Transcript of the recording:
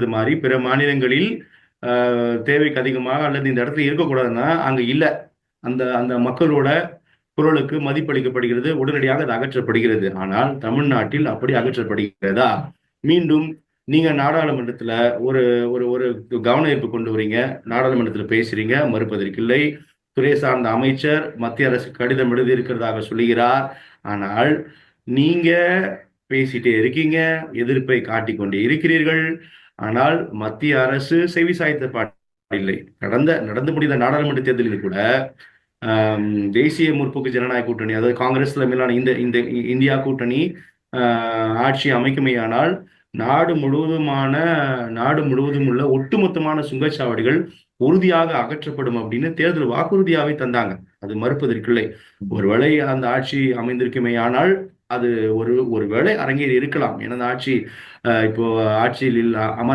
இது மாதிரி பிற மாநிலங்களில் தேவைக்கு அதிகமாக அல்லது இந்த இடத்துல இருக்கக்கூடாதுன்னா அங்கே இல்லை. அந்த அந்த மக்களோட குரலுக்கு மதிப்பளிக்கப்படுகிறது உடனடியாக அது அகற்றப்படுகிறது. ஆனால் தமிழ்நாட்டில் அப்படி அகற்றப்படுகிறதா? மீண்டும் நீங்க நாடாளுமன்றத்துல ஒரு ஒரு ஒரு கவன ஈர்ப்பு கொண்டு வரீங்க நாடாளுமன்றத்துல பேசுறீங்க மறுப்பதற்கில்லை. துறை சார்ந்த அமைச்சர் மத்திய அரசு கடிதம் எழுதி இருக்கிறதாக சொல்லுகிறார். ஆனால் நீங்க பேசிட்டே இருக்கீங்க எதிர்ப்பை காட்டிக்கொண்டே இருக்கிறீர்கள். ஆனால் மத்திய அரசு செவி சாய்த்த பாடில்லை. கடந்த நடந்து முடிந்த நாடாளுமன்ற தேர்தலில் கூட தேசிய முற்போக்கு ஜனநாயக கூட்டணி அதாவது காங்கிரஸ் தலைமையிலான இந்த இந்த இந்தியா கூட்டணி ஆட்சி அமைக்குமையானால் நாடு முழுவதுமான நாடு முழுவதும் உள்ள ஒட்டுமொத்தமான சுங்கச்சாவடிகள் உறுதியாக அகற்றப்படும் அப்படின்னு தேர்தல் வாக்குறுதியாவே தந்தாங்க. அது மறுப்பதற்கில்லை. ஒருவேளை அந்த ஆட்சி அமைந்திருக்குமே ஆனால் அது ஒரு ஒருவேளை அரங்கேறி இருக்கலாம். எனது ஆட்சி இப்போ ஆட்சியில் இல்ல- அமர